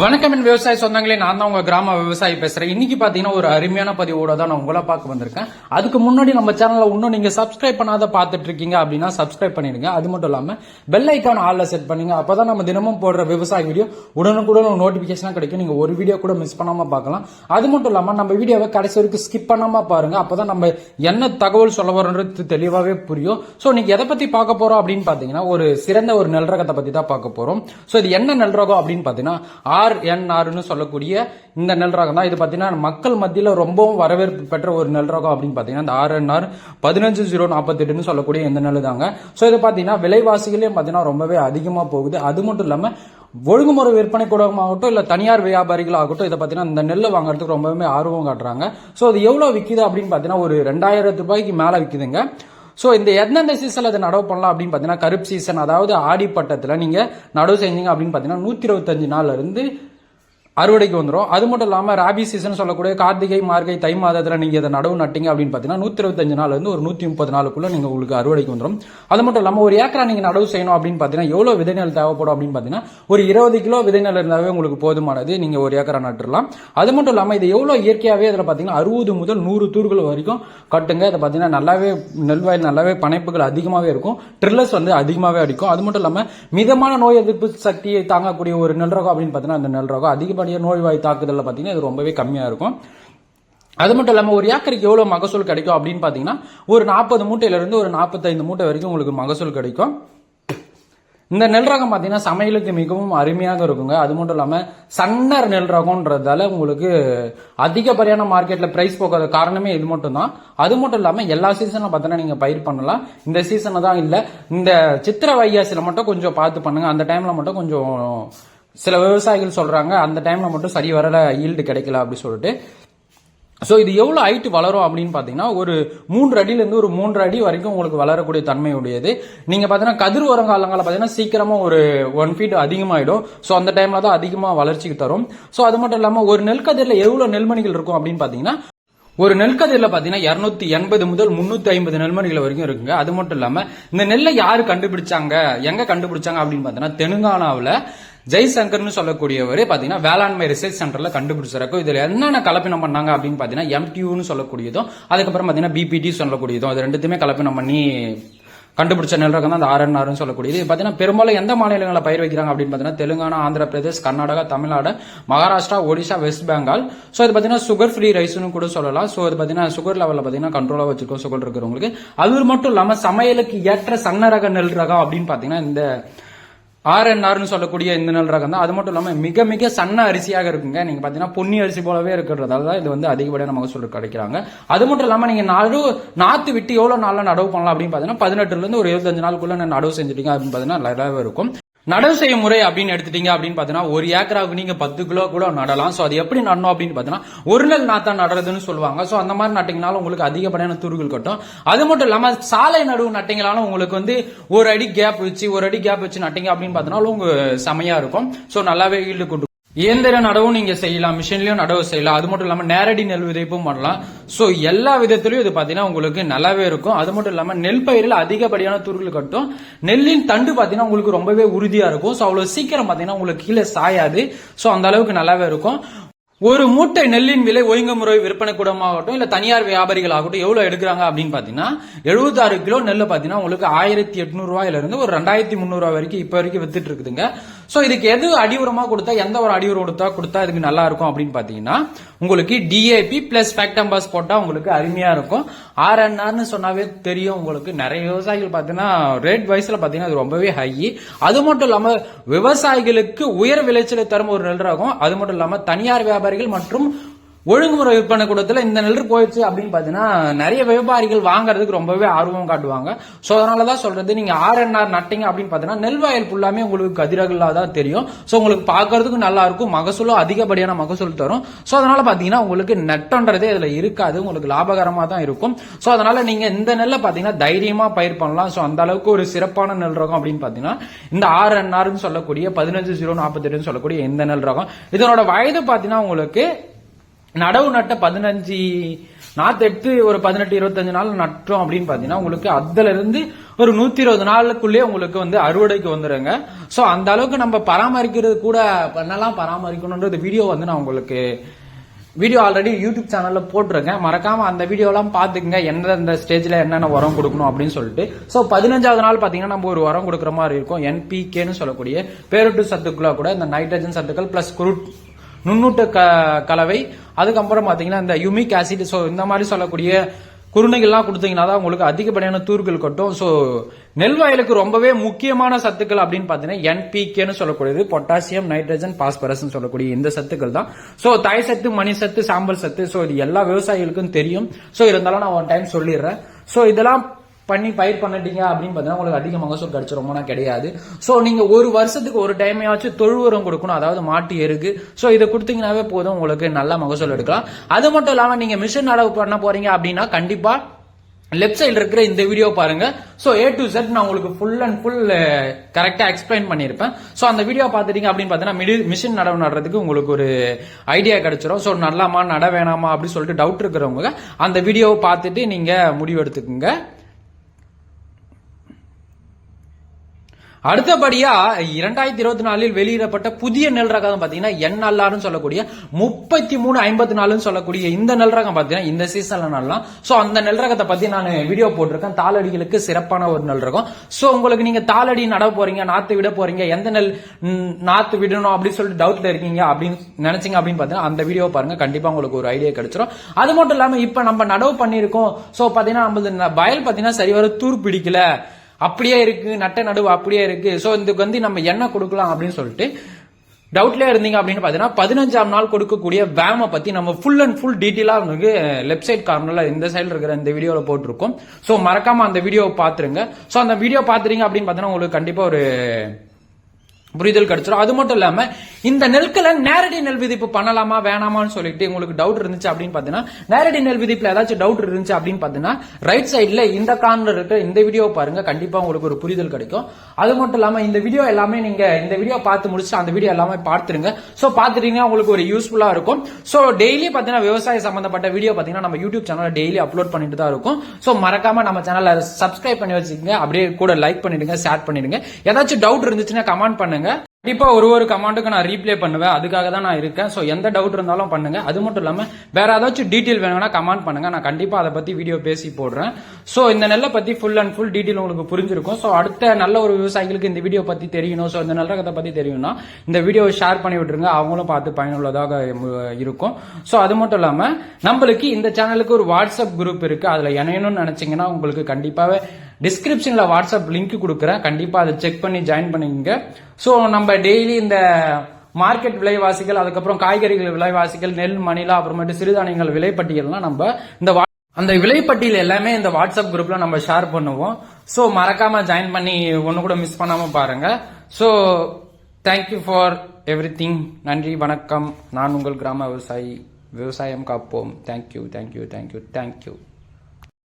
வணக்கம் என் விவசாய சொந்தங்களே. நான் தான் உங்க கிராம விவசாயி பேசுறேன். இன்னைக்கு பாத்தீங்கன்னா ஒரு அருமையான பதிவோட தான் நான் உங்களை பார்க்க வந்திருக்கேன். அதுக்கு முன்னாடி நம்ம சேனல்ல இன்னும் நீங்க சப்ஸ்கிரைப் பண்ணாத பார்த்துட்டு இருக்கீங்க அப்படின்னா சப்ஸ்கிரைப் பண்ணிடுங்க. அது மட்டும் இல்லாம பெல் ஐக்கான் ஆல்ல செட் பண்ணுங்க. அப்பதான் நம்ம தினமும் போடுற விவசாய வீடியோ உடனுக்குடன் நோட்டிபிகேஷனா கிடைக்கும். நீங்க ஒரு வீடியோ கூட மிஸ் பண்ணாம பார்க்கலாம். அது மட்டும் இல்லாம நம்ம வீடியோவை கடைசி வரைக்கும் ஸ்கிப் பண்ணாம பாருங்க. அப்பதான் நம்ம என்ன தகவல் சொல்ல வரோன்றது தெளிவாவே புரியும். சோ நீங்க எதை பத்தி பார்க்க போறோம் அப்படின்னு பாத்தீங்கன்னா ஒரு சிறந்த ஒரு நெல் ரகத்தை பத்தி தான் பார்க்க போறோம். சோ இது என்ன நெல் ரகம் அப்படின்னு பாத்தீங்கன்னா ஆர்என்ஆர்னு என் சொல்லக்கூடிய இந்த நெல் ரகம் தான் இது பாத்தீங்கன்னா மக்கள் மத்தியில் ரொம்பவும் வரவேற்பு பெற்ற ஒரு நெல் ரகம் அப்படின்னு பார்த்தீங்கன்னா இந்த ஆர் என் ஆர் பதினஞ்சு ஜீரோ நாற்பத்தெட்டுன்னு சொல்லக்கூடிய இந்த நெல் தாங்க ஸோ இது பார்த்தீங்கன்னா விலைவாசிகளே பாத்தீங்கன்னா ரொம்பவே அதிகமாக போகுது. அது மட்டும் இல்லாமல் ஒழுங்குமுறை விற்பனை கூடமாகட்டும் இல்லை தனியார் வியாபாரிகள் ஆகட்டும் இதை பார்த்தீங்கன்னா இந்த நெல் வாங்குறதுக்கு ரொம்பவே ஆர்வம் காட்டுறாங்க. ஸோ அது எவ்வளோ விற்கிது அப்படின்னு பார்த்தீங்கன்னா ஒரு ரெண்டாயிரத்து ரூபாய்க்கு மேலே விற்கிதுங்க ஸோ இந்த எந்தெந்த சீசனில் அதை நடவு பண்ணலாம் அப்படின்னு பார்த்தீங்கன்னா கருப்பு சீசன் அதாவது ஆடிப்பட்டத்தில் நீங்கள் நடவு செஞ்சீங்க அப்படின்னு பார்த்தீங்கன்னா நூற்றி இருபத்தஞ்சு நாள்ல இருந்து அறுவடைக்கு வந்துடும் அது மட்டும் இல்லாமல் ராபி சீசன் சொல்லக்கூடிய கார்த்திகை மார்கை தை மாதத்தில் நீங்கள் இதை நடவு நட்டீங்க அப்படின்னு பார்த்தீங்கன்னா நூற்றி இருபத்தஞ்சு நாள் இருந்து ஒரு நூற்றி முப்பது நாளுக்குள்ள நீங்கள் உங்களுக்கு அறுவடைக்கு வந்துடும் அது மட்டும் இல்லாமல் ஒரு ஏக்கரா நீங்கள் நடவு செய்யணும் அப்படின்னு பார்த்தீங்கன்னா எவ்வளோ விதைநெல் தேவைப்படும் அப்படின்னு பார்த்தீங்கன்னா ஒரு இருபது கிலோ விதைநெல் இருந்தாவே உங்களுக்கு போதுமானது. நீங்கள் ஒரு ஏக்கரா நட்டுடலாம் அது மட்டும் இல்லாமல் இது எவ்வளோ இயற்கையாகவே இதில் பார்த்தீங்கன்னா அறுபது முதல் நூறு தூர்கள் வரைக்கும் கட்டுங்க. இதை பார்த்தீங்கன்னா நல்லாவே நெல்வாயில் நல்லாவே பனைப்புகள் அதிகமாகவே இருக்கும். ட்ரில்லர்ஸ் வந்து அதிகமாகவே அடிக்கும். அது மட்டும் இல்லாமல் மிதமான நோய் எதிர்ப்பு சக்தியை தாங்கக்கூடிய ஒரு நெல் ரகம் அப்படின்னு பார்த்தீங்கன்னா அந்த நெல் ரகம் அதிகப்படியாக நோய்வாய் தாக்குதலில் பார்த்தீங்கன்னா இது ரொம்பவே கம்மியாக இருக்கும். அது மட்டும் இல்லாமல் ஒரு ஏக்கருக்கு எவ்வளோ மகசூல் கிடைக்கும் அப்படின்னு பார்த்தீங்கன்னா ஒரு நாற்பது மூட்டையிலிருந்து ஒரு நாற்பத்தைந்து மூட்டை வரைக்கும் உங்களுக்கு மகசூல் கிடைக்கும். இந்த நெல் ரகம் பார்த்தீங்கன்னா சமையலுக்கு மிகவும் அருமையாக இருக்குங்க. அது மட்டும் இல்லாமல் சன்னர் நெல் ரகம்ன்றதால உங்களுக்கு அதிகப்படியான மார்க்கெட்டில் ப்ரைஸ் போகாத காரணமே இது மட்டும் தான் அது மட்டும் இல்லாமல் எல்லா சீசனில் பார்த்தீங்கன்னா நீங்கள் பயிர் பண்ணலாம். இந்த சீசனில் தான் இல்லை. இந்த சித்திர வைகாசியில் மட்டும் கொஞ்சம் பார்த்து பண்ணுங்கள் அந்த டைமில் மட்டும் கொஞ்சம் சில விவசாயிகள் சொல்கிறாங்க அந்த டைமில் மட்டும் சரி வரல ஈல்டு கிடைக்கல அப்படி சொல்லிட்டு. ஸோ இது எவ்வளோ ஹைட்டு வளரும் அப்படின்னு பார்த்தீங்கன்னா ஒரு மூன்று அடியிலேருந்து ஒரு மூன்று அடி வரைக்கும் உங்களுக்கு வளரக்கூடிய தன்மை உடையது. நீங்கள் பார்த்தீங்கன்னா கதிர் உரங்காலங்களில் பார்த்தீங்கன்னா சீக்கிரமாக ஒரு ஒன் ஃபீட் அதிகமாகிடும் ஸோ அந்த டைமில் தான் அதிகமாக வளர்ச்சிக்கு தரும். ஸோ அது மட்டும் இல்லாமல் ஒரு நெல்கதிரில் எவ்வளோ நெல்மணிகள் இருக்கும் அப்படின்னு பார்த்தீங்கன்னா ஒரு நெல்கதிரில் பார்த்தீங்கன்னா இரநூத்தி எண்பது முதல் முந்நூற்றி ஐம்பது நெல்மணிகள் வரைக்கும் இருக்குங்க. அது மட்டும் இல்லாமல் இந்த நெல்லை யார் கண்டுபிடிச்சாங்க எங்கே கண்டுபிடிச்சாங்க அப்படின்னு பார்த்தீங்கன்னா தெலுங்கானாவில் ஜெய்சங்கர்னு சொல்லக்கூடியவர் பார்த்தீங்கன்னா வேளாண்மை ரிசர்ச் சென்டர்ல கண்டுபிடிச்சிருக்கோம் இதுல என்னென்ன கலப்பினம் பண்ணாங்க அப்படின்னு பார்த்தீங்கன்னா எம்டியூன்னு சொல்லக்கூடியதும் அதுக்கப்புறம் பார்த்தீங்கன்னா பிபிடி சொல்லக்கூடியதும் அது ரெண்டுத்தையுமே கலப்பினம் பண்ணி கண்டுபிடிச்ச நெல் ரகம் தான் அந்த ஆர்என்ஆர்னு சொல்லக்கூடியது. பார்த்தீங்கன்னா பெரும்பாலும் எந்த மாநிலங்களில் பயிர் வைக்கிறாங்க அப்படின்னு பார்த்தீங்கன்னா தெலுங்கானா ஆந்திர பிரதேஷ் கர்நாடகா தமிழ்நாடு மகாராஷ்டிரா ஒடிஷா வெஸ்ட் பெங்கால். ஸோ இது பார்த்தீங்கன்னா சுகர் ஃப்ரீ ரைஸ்னு கூட சொல்லலாம். ஸோ இது பார்த்தீங்கன்னா சுகர் லெவலில் பார்த்தீங்கன்னா கண்ட்ரோலாக வச்சிருக்கோம் சுகர் இருக்கிறவங்களுக்கு. அது மட்டும் இல்லாமல் சமையலுக்கு ஏற்ற சன்ன ரக நெல் ரகம் அப்படின்னு பார்த்தீங்கன்னா இந்த ஆர்என்ஆர்னு சொல்லக்கூடிய இந்த நெல் ரகம் தான் அது மட்டும் இல்லாமல் மிக மிக சன்ன அரிசியாக இருக்குங்க. நீங்க பாத்தீங்கன்னா பொன்னி அரிசி போலவே இருக்கிறதால தான் இது வந்து அதிகப்படியான மகசூல் கிடைக்கிறாங்க. அது மட்டும் இல்லாமல் நீங்க நடு நாத்து விட்டு எவ்வளவு நாளில் நடவு பண்ணலாம் அப்படின்னு பாத்தீங்கன்னா பதினெட்டுல இருந்து ஒரு இருபத்தஞ்சு நாளுக்குள்ள நான் நடவு செஞ்சுட்டீங்க அப்படின்னு பாத்தீங்கன்னா நல்லாவே இருக்கும். நடவு செய்யும் முறை அப்படின்னு எடுத்துட்டீங்க அப்படின்னு பாத்தீங்கன்னா ஒரு ஏக்கராவுக்கு நீங்க பத்து கிலோ கூட நடலாம். சோ அது எப்படி நடணும் அப்படின்னு பாத்தீங்கன்னா ஒரு நெல் நாத்தா நடுறதுன்னு சொல்லுவாங்க. சோ அந்த மாதிரி நட்டிங்கனாலும் உங்களுக்கு அதிகப்படியான துருகள் கட்டும். அது மட்டும் இல்லாம சாலை நடுவு நட்டிங்கனாலும் உங்களுக்கு வந்து ஒரு அடி கேப் வச்சு ஒரு அடி கேப் வச்சு நட்டிங்க அப்படின்னு பாத்தீங்கன்னா உங்களுக்கு செமையா இருக்கும். சோ நல்லாவே ஈல்டு கொண்டு இயந்திர நடவும் நீங்க செய்யலாம் மிஷின்லயும் நடவு செய்யலாம். அது மட்டும் இல்லாம நேரடி நெல் விதைப்பும் பண்ணலாம். சோ எல்லா விதத்திலயும் இது பாத்தீங்கன்னா உங்களுக்கு நல்லாவே இருக்கும். அது மட்டும் இல்லாம நெல் பயிரில் அதிகப்படியான துருள் கட்டும். நெல்லின் தண்டு பாத்தீங்கன்னா உங்களுக்கு ரொம்பவே உறுதியா இருக்கும். சோ அவ்வளவு சீக்கிரம் பாத்தீங்கன்னா உங்களுக்கு கீழே சாயாது. சோ அந்த அளவுக்கு நல்லாவே இருக்கும். ஒரு மூட்டை நெல்லின் விலை ஒழுங்குமுறை விற்பனை கூடமாகட்டும் இல்ல தனியார் வியாபாரிகள் ஆகட்டும் எவ்வளவு எடுக்கிறாங்க அப்படின்னு பாத்தீங்கன்னா எழுபத்தாறு கிலோ நெல் பாத்தீங்கன்னா உங்களுக்கு ஆயிரத்தி எட்நூறு ரூபாயில இருந்து ஒரு ரெண்டாயிரத்தி முந்நூறு ரூபாய் வரைக்கும் இப்ப வரைக்கும் வித்துட்டு இருக்குதுங்க. ஸோ இதுக்கு எது அடி கொடுத்தா எந்த ஒரு அடி உரம் கொடுத்தா கொடுத்தா இதுக்கு நல்லா இருக்கும் அப்படின்னு பார்த்தீங்கன்னா உங்களுக்கு டிஏபி பிளஸ் ஃபேக்டம்பாஸ் போட்டால் உங்களுக்கு அருமையாக இருக்கும். ஆர்என்ஆர்னு சொன்னாவே தெரியும் உங்களுக்கு. நிறைய விவசாயிகள் பார்த்தீங்கன்னா ரேட் வைஸில் பார்த்தீங்கன்னா அது ரொம்பவே ஹை அது மட்டும் இல்லாமல் விவசாயிகளுக்கு உயர் விளைச்சலை தரும் ஒரு நெல் ரகம். அது மட்டும் இல்லாமல் தனியார் வியாபாரிகள் மற்றும் ஒழுங்குமுறை விற்பனை கூடத்துல இந்த நெல் போயிடுச்சு அப்படின்னு பாத்தீங்கன்னா நிறைய வியாபாரிகள் வாங்குறதுக்கு ரொம்பவே ஆர்வம் காட்டுவாங்க. சோ அதனாலதான் சொல்றது நீங்க ஆர்என்ஆர் நட்டிங்க அப்படின்னு பாத்தீங்கன்னா நெல் வயல் ஃபுல்லாமே உங்களுக்கு கதிரகளா தான் தெரியும். சோ உங்களுக்கு பாக்குறதுக்கு நல்லா இருக்கும். மகசூலும் அதிகப்படியான மகசூல் தரும். சோ அதனால பாத்தீங்கன்னா உங்களுக்கு நெட்டன்றதே இதுல இருக்காது. உங்களுக்கு லாபகரமா தான் இருக்கும். சோ அதனால நீங்க இந்த நெல்லை பாத்தீங்கன்னா தைரியமா பயிர் பண்ணலாம். சோ அந்த அளவுக்கு ஒரு சிறப்பான நெல் ரகம் அப்படின்னு பாத்தீங்கன்னா இந்த ஆர்என்ஆர்னு சொல்லக்கூடிய பதினஞ்சு ஜீரோ நாற்பத்தி சொல்லக்கூடிய இந்த நெல் ரகம். இதனோட வயது பாத்தீங்கன்னா உங்களுக்கு நடவு நட்ட பதினஞ்சு நாத்து எடுத்து ஒரு பதினெட்டு இருபத்தஞ்சு நாள் நட்டோம் அப்படின்னு பாத்தீங்கன்னா உங்களுக்கு அதுல இருந்து ஒரு நூத்தி இருபது நாளுக்குள்ளேயே உங்களுக்கு வந்து அறுவடைக்கு வந்துருங்க. சோ அந்த அளவுக்கு நம்ம பராமரிக்கிறது கூட பண்ணலாம் பராமரிக்கணுன்றது வீடியோ வந்து நான் உங்களுக்கு வீடியோ ஆல்ரெடி யூடியூப் சேனல்ல போட்டிருக்கேன். மறக்காம அந்த வீடியோலாம் பாத்துக்கங்க எந்தெந்த ஸ்டேஜ்ல என்னென்ன உரம் கொடுக்கணும் அப்படின்னு சொல்லிட்டு. சோ பதினஞ்சாவது நாள் பாத்தீங்கன்னா நம்ம ஒரு உரம் கொடுக்குற மாதிரி இருக்கும். என்பிகேன்னு சொல்லக்கூடிய பேரட்டு சத்துக்குள்ள கூட இந்த நைட்ரஜன் சத்துக்கள் பிளஸ் குரூட் நுண்ணூட்ட க கலவை. அதுக்கப்புறம் பாத்தீங்கன்னா இந்த யுமிக் ஆசிட் ஸோ இந்த மாதிரி சொல்லக்கூடிய குருணைகள்லாம் கொடுத்தீங்கன்னா தான் உங்களுக்கு அதிகப்படியான தூர்கள் கொட்டும். ஸோ நெல் வயலுக்கு ரொம்பவே முக்கியமான சத்துக்கள் அப்படின்னு பார்த்தீங்கன்னா என்பிகேன்னு சொல்லக்கூடியது பொட்டாசியம் நைட்ரஜன் பாஸ்பரஸ் சொல்லக்கூடிய இந்த சத்துக்கள் தான். ஸோ தாய் சத்து மணி சத்து சாம்பல் சத்து ஸோ இது எல்லா விவசாயிகளுக்கும் தெரியும். ஸோ இருந்தாலும் நான் ஒன் டைம் சொல்லிடுறேன். ஸோ இதெல்லாம் பண்ணி பயிர் பண்ணிட்டீங்க அப்படின்னு பார்த்தீங்கன்னா உங்களுக்கு அதிக மகசூல் கிடைச்சிருமோனா கிடையாது. ஸோ நீங்கள் ஒரு வருஷத்துக்கு ஒரு டைமையாச்சும் தொழு உரம் கொடுக்கணும். அதாவது மாட்டு எருக்கு. ஸோ இதை கொடுத்தீங்கன்னாவே போதும் உங்களுக்கு நல்ல மகசூல் எடுக்கலாம். அது மட்டும் இல்லாமல் நீங்கள் மிஷின் நடவு பண்ண போறீங்க அப்படின்னா கண்டிப்பாக லெஃப்ட் சைடு இருக்கிற இந்த வீடியோ பாருங்க. ஸோ ஏ டு செட் நான் உங்களுக்கு ஃபுல் அண்ட் ஃபுல் கரெக்டாக எக்ஸ்பிளைன் பண்ணியிருப்பேன். ஸோ அந்த வீடியோ பார்த்துட்டீங்க அப்படின்னு பார்த்தீங்கன்னா மிஷின் நடவு நடுறதுக்கு உங்களுக்கு ஒரு ஐடியா கிடைச்சிரும். ஸோ நடலாமா நட வேணாமா அப்படின்னு சொல்லிட்டு டவுட் இருக்கிறவங்க அந்த வீடியோவை பார்த்துட்டு நீங்கள் முடிவு எடுத்துக்கோங்க. அடுத்தபடியா இரண்டாயிரத்தி இருபத்தி நாலில் வெளியிடப்பட்ட புதிய நெல் ரகம் பாத்தீங்கன்னா என்எல்ஆர்னு சொல்லக்கூடிய முப்பத்தி மூணு ஐம்பத்தி நாலுன்னு சொல்லக்கூடிய இந்த நெல் ரகம் பாத்தீங்கன்னா இந்த சீசன்ல நடலாம் சோ அந்த நெல் ரகத்தை பத்தி நான் வீடியோ போட்டிருக்கேன். தாளடிகளுக்கு சிறப்பான ஒரு நெல் ரகம். சோ உங்களுக்கு நீங்க தாளடி நட போறீங்க நாத்து விட போறீங்க எந்த நெல் நாத்து விடணும் அப்படின்னு சொல்லிட்டு டவுட்ல இருக்கீங்க அப்படின்னு நினைச்சீங்க அப்படின்னு பாத்தீங்கன்னா அந்த வீடியோ பாருங்க. கண்டிப்பா உங்களுக்கு ஒரு ஐடியா கிடைச்சிரும். அது மட்டும் இல்லாம இப்ப நம்ம நடவு பண்ணிருக்கோம் சோ பாத்தீங்கன்னா நம்ம வயல் பாத்தீங்கன்னா சரிவர தூர் பிடிக்கல. அப்படியே இருக்கு நட்ட நடுவு அப்படியே இருக்கு. ஸோ இதுக்கு வந்து நம்ம என்ன கொடுக்கலாம் அப்படின்னு சொல்லிட்டு டவுட்ல இருந்தீங்க அப்படின்னு பாத்தீங்கன்னா பதினஞ்சாம் நாள் கொடுக்கக்கூடிய வேமை பத்தி நம்ம ஃபுல் அண்ட் ஃபுல் டீட்டெயிலாக உங்களுக்கு லெஃப்ட் சைட் கார்னர்ல இந்த சைடில் இருக்கிற இந்த வீடியோவில் போட்டிருக்கோம். ஸோ மறக்காம அந்த வீடியோவை பாத்துருங்க ஸோ அந்த வீடியோ பாத்துறீங்க அப்படின்னு பார்த்தீங்கன்னா உங்களுக்கு கண்டிப்பா ஒரு புரிதல் கிடைச்சிடும் அது மட்டும் இல்லாம இந்த நெல்களை நேரடி நெல் விதிப்பு பண்ணலாமா வேணாமான்னு சொல்லிட்டு உங்களுக்கு டவுட் இருந்துச்சு அப்படின்னு பாத்தீங்கன்னா நேரடி நெல் விதிப்புல ஏதாச்சும் டவுட் இருந்துச்சு அப்படின்னு பாத்தீங்கன்னா ரைட் சைட்ல இந்த கார்னர் இருக்கிற இந்த வீடியோ பாருங்க கண்டிப்பா உங்களுக்கு ஒரு புரிதல் கிடைக்கும். அது மட்டும் இல்லாம இந்த வீடியோ எல்லாமே நீங்க இந்த வீடியோ பார்த்து முடிச்சு அந்த வீடியோ எல்லாமே பார்த்துருங்க. சோ பாத்துட்டீங்கன்னா உங்களுக்கு ஒரு யூஸ்ஃபுல்லா இருக்கும். சோ டெய்லி பாத்தீங்கன்னா விவசாய சம்பந்தப்பட்ட வீடியோ பாத்தீங்கன்னா நம்ம யூடியூப் சேனல்ல டெய்லி அப்லோட் பண்ணிட்டு தான் இருக்கும். சோ மறக்காம நம்ம சேனலை சப்ஸ்கிரைப் பண்ணி வச்சுக்கோங்க. அப்படியே கூட லைக் பண்ணிடுங்க ஷேர் பண்ணிடுங்க. ஏதாச்சும் டவுட் இருந்துச்சுன்னா கமெண்ட் பண்ணுங்க. கண்டிப்பா ஒரு ஒரு கமாண்டுக்கு நான் ரீப்ளே பண்ணுவேன். அதுக்காக தான் நான் இருக்கேன். ஸோ எந்த டவுட் இருந்தாலும் பண்ணுங்க. அது மட்டும் இல்லாம வேற ஏதாச்சும் டீட்டெயில் வேணும்னா கமெண்ட் பண்ணுங்க. நான் கண்டிப்பா அதை பத்தி வீடியோ பேசி போடுறேன். ஸோ இந்த நெல்லை பத்தி ஃபுல் அண்ட் ஃபுல் டீட்டெயில் உங்களுக்கு புரிஞ்சிருக்கும். ஸோ அடுத்த நல்ல ஒரு விவசாயிகளுக்கு இந்த வீடியோ பத்தி தெரியணும். ஸோ இந்த நல்ல கதை பத்தி தெரியணும்னா இந்த வீடியோவை ஷேர் பண்ணி விட்டுருங்க. அவங்களும் பார்த்து பயனுள்ளதாக இருக்கும். ஸோ அது மட்டும் இல்லாம நம்மளுக்கு இந்த சேனலுக்கு ஒரு வாட்ஸ்அப் குரூப் இருக்கு. அதுல இணையணும்னு நினைச்சீங்கன்னா உங்களுக்கு கண்டிப்பாவே டிஸ்கிரிப்ஷனில் வாட்ஸ்அப் லிங்க் கொடுக்குறேன். கண்டிப்பாக அதை செக் பண்ணி ஜாயின் பண்ணிக்கோங்க. ஸோ நம்ம டெய்லி இந்த மார்க்கெட் விலைவாசிகள் அதுக்கப்புறம் காய்கறிகள் விலைவாசிகள் நெல் மணிலா அப்புறமேட்டு சிறுதானியங்கள் விலைப்பட்டியல்லாம் நம்ம இந்த வா- அந்த விலைப்பட்டியல் எல்லாமே இந்த வாட்ஸ்அப் குரூப்ல நம்ம ஷேர் பண்ணுவோம். ஸோ மறக்காம ஜாயின் பண்ணி ஒன்று கூட மிஸ் பண்ணாம பாருங்க. So thank you for everything நன்றி வணக்கம். நான் உங்கள் கிராம விவசாயி. விவசாயம் காப்போம். Thank you thank you thank you thank you